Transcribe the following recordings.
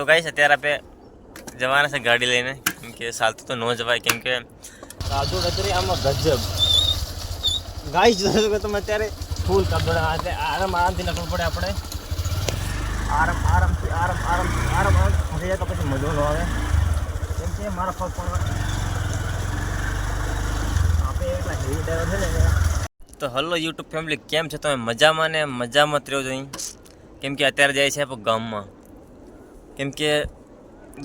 તો ગાઈશ અત્યારે આપણે જવાના છે ગાડી લઈને. કેમ કે ચાલતું તો ન જવાય કેમ કે કાદુ કચરી આમાં ગજબ. ગાઈશ જોશો કે તમે અત્યારે ફૂલ હાથે આરામ આરામથી લખવું પડે આપણે. આરામ આરામથી આરામ આરામ આરામ આરામ. થઈ જાય તો પછી મજો ન આવે. કેમ કે મારા પગ પણ તો હલો યુટ્યુબ ફેમિલી કેમ છો તમે? મજામાં ને મજામાં જ રહ્યો છો અહીં? કેમ કે અત્યારે જાય છે ગામમાં. કેમકે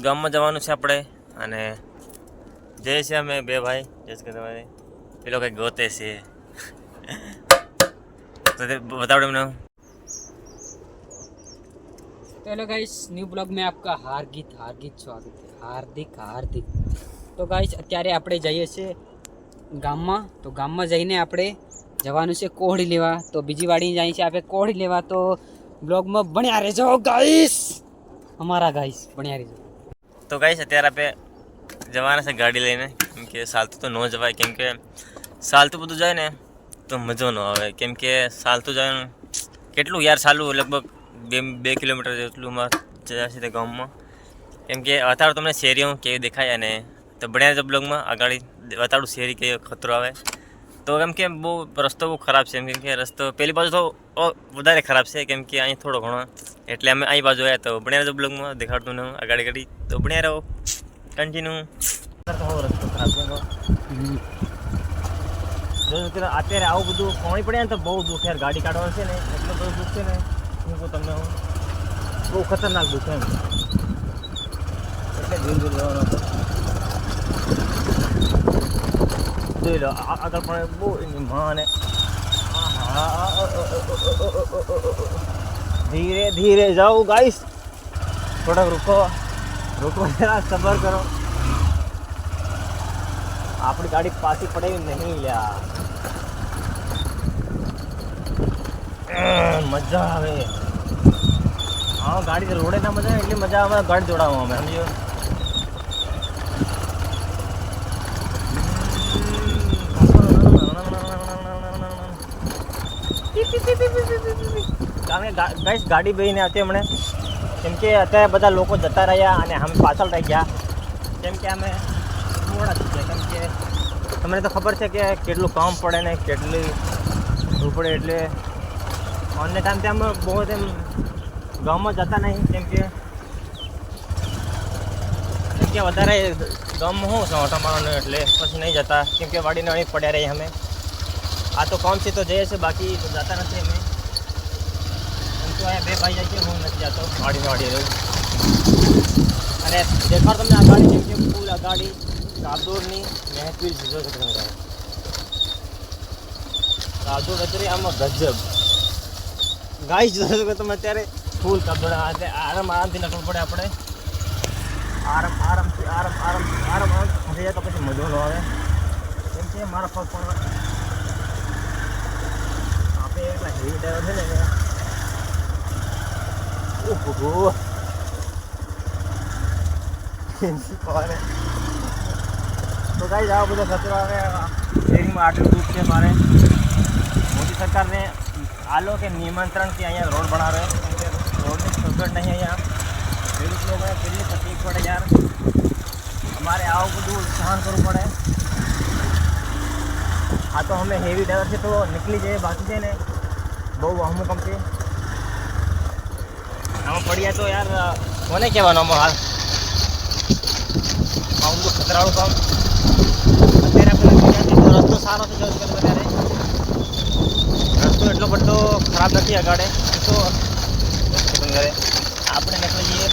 ગામમાં જવાનું છે આપણે અને જઈએ છીએ અમે બે ભાઈ જસ કે તમારે પેલો કંઈક ગોતે છે. બતાવડે એમને તો હેલો ગાઈસ ન્યૂ બ્લોગ મેં આપકા હાર્દિક હાર્દિક સ્વાગત છે. હાર્દિક હાર્દિક. તો ગાઈશ અત્યારે આપણે જઈએ છીએ ગામમાં. તો ગામમાં જઈને આપણે જવાનું છે કોહડી લેવા. તો બીજી વાડી જાય છે આપણે કોહડી લેવા. તો બ્લોગમાં ભણ્યા રહેજો ગાઈશ અમારા ગાઈસ ભણ્યા છે. તો ગાઈસ અત્યારે આપણે જવાના છે ગાડી લઈને. કેમ કે સાલતું તો ન જવાય, કેમ કે સાલતું બધું જાય ને, તો મજો ન આવે. કેમ કે ચાલતું જાય કેટલું યાર સાલું લગભગ બે બે કિલોમીટર જેટલું જશે તે ગામમાં. કેમ કે અત્યારે તમને શેરીઓ કેવી દેખાય અને તો ભણ્યા જ બ્લોગમાં આગળ બતાડું શેરી કેવો ખતરો આવે. તો કેમ કે બહુ રસ્તો બહુ ખરાબ છે, એમ કેમ કે રસ્તો પહેલી બાજુ તો વધારે ખરાબ છે કેમ કે અહીં થોડો ઘણો. એટલે અમે અહીં બાજુ આવ્યા તો ભણ્યા જ બ્લોગમાં દેખાડતું ને આગળ ગાડી તો ભણ્યા રહો. કન્ટિન્યુ રસ્તો ખરાબ છે જો કે અત્યારે આવું બધું પાણી પડે ને તો બહુ દુઃખ યાર, ગાડી કાઢવાનું છે ને, એટલું બધું દુઃખ છે ને હું કહું તમને હું? બહુ ખતરનાક દુઃખ એમ. એટલે ધીરે ધીરે જવાનું હતું જોઈ લો, આ- આગળ પણ બહુ એની માં ને ધીરે ધીરે જાઓ ગાઈસ થોડાક રૂકો. રૂકો જરા, સબર કરો. આપણી ગાડી પાછી પડે નહીં લ્યા. મજા આવે. હા, ગાડી રોડે ના મજા એટલી મજા આવે, ગાડી જોડાવવા અમે સમજો કારણ કે ગાડી બેહીને હતી હમણે. કેમ કે અત્યારે બધા લોકો જતા રહ્યા અને અમે પાછળ રહી ગયા. કેમ કે અમે મોડા થઈ ગયા. કેમ કે તમને તો ખબર છે કે કેટલું કામ પડે ને કેટલી પડે એટલે અન્ય ટાઈમ ત્યાં અમે બહુ એમ ગામમાં જતા નહીં. કેમ કે કેમ કે વધારે ગામમાં હું ઓટા મારવાનું એટલે પછી નહીં જતા. કેમ કે વાડીને અહીં પડ્યા રહી અમે. આ તો કામ છે તો જઈએ છે બાકી તો જતા નથી અમે. તો બે ભાઈ જાય છે હું નથી જતો. વાડી વાડી રહ્યું અને દેખાડ તમને આ ગાડી જેમ ફૂલ આ ગાડી. કાદોરની મહેકવી સીધો છે તમે કચરી આમાં ગજબ. ગાઈ જોશો કે તમે અત્યારે ફૂલ કબડા આરામ આરામથી લખવું પડે આપણે. આરામ આરામથી આરામ આરામ આરામ. થઈ જાય તો પછી મજો ન આવે. એમ કે મારા પગ પણ આપણે એટલા હેવી ડ્રાઈવર છે ને ઓહો અરે તો ગાઈ આવો બધો કચરો આવે શેરીમાં આટલું દૂધ છે મારે મોદી સરકારને આલો કે નિમંત્રણ કે અહીંયા રોડ બનાવે કેમ કે રોડની સગવડ નહીં અહીંયા ખેડૂત લોકોને કેટલી તકલીફ પડે યાર અમારે આવું બધું સહન કરવું પડે આ તો અમે હેવી ડ્રાઈવર છે તો નીકળી જઈએ બાકી છે ને બહુ અમુક કંપની આમાં પડ્યા તો યાર કોને કહેવાનો આમાં હાલ? આવું બધું ખતરાળું કામ. અત્યારે આપણે રસ્તો સારો છે જો કે અત્યારે રસ્તો એટલો બધો ખરાબ નથી અગાડે. તો આપણે નીકળી જઈએ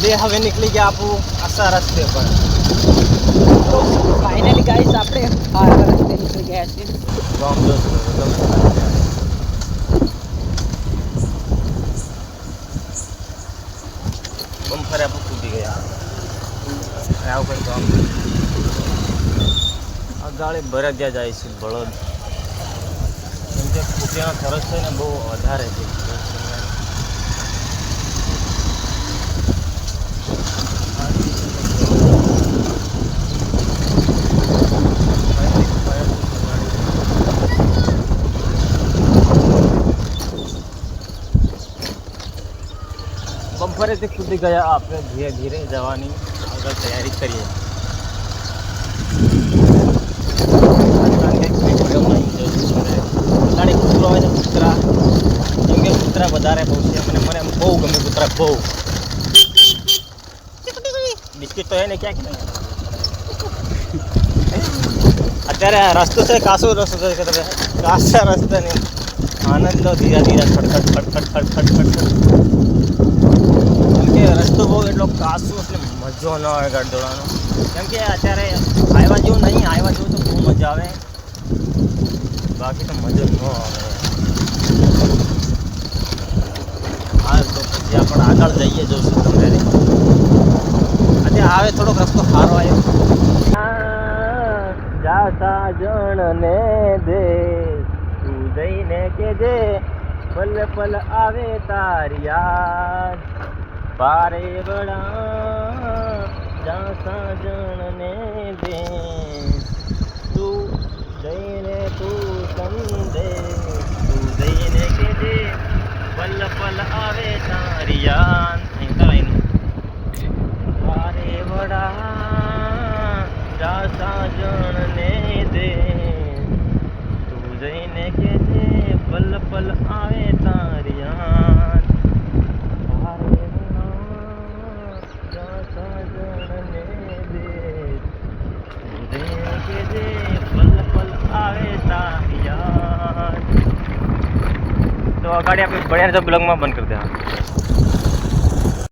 બે હવે નીકળી ગયા આપણું આશા રસ્તે પર. તો ફાઇનલી ગાઈસ આપણે આ રસ્તે નીકળી ગયા છીએ તમે બમ ફરે આપણે કૂદી ગયા અને આવું કંઈ ગામ આ ગાડી બરગ્યા જાય છે, બળદ. કેમ કે કૂતિયાનો ખર્ચ છે ને બહુ વધારે છે. બમ્ફરેથી કૂદી ગયા આપણે ધીરે ધીરે જવાની આગળ તૈયારી કરીએ કારણ કે કોઈ ભરમ નહીં જતું તારી કૂતરો હોય ને કૂતરા કેમ કે કૂતરા વધારે બહુ છે મને મને બહુ ગમે કૂતરા બહુ બિસ્કિટ તો એને ક્યાં ક્યાં અત્યારે આ રસ્તો છે કાસો રસ્તો છે કે તમે કાસા રસ્તાને આનંદ લો ધીરે ધીરે ખડખડ ખડખડ ખડખડ ખડખડ કેમ કે રસ્તો બહુ એટલો કાસો એટલે મજો ન આવે ગાડી દોડવાનો કેમ કે અત્યારે હાઈવા જેવું નહીં હાઈવા જેવું તો બહુ મજા આવે બાકી તો મજો ન આવે હા તો પછી આપણે આગળ જઈએ જોશું તમારે આજે આવે થોડોક રસ્તો સારો આવ્યો. જા ને દે. તું જઈને કે દે પલ પલ આવે તારી યાદ. પારે બડા જણ ને દે. તું જઈને તું સમજે. તું જઈને કે દે પલ પલ આવે તારી યાદ અહીં તો લાઈન તારે વડા જા સાજણને દે તું જઈને કે જે પલ પલ આવે તારી યાદ તારે વડા જા સાજણને દે તું જઈને કે જે પલ પલ આવે તારી યાદ તો અગાડી આપણે બળ્યા તો બ્લોગમાં બંધ કરી દેવા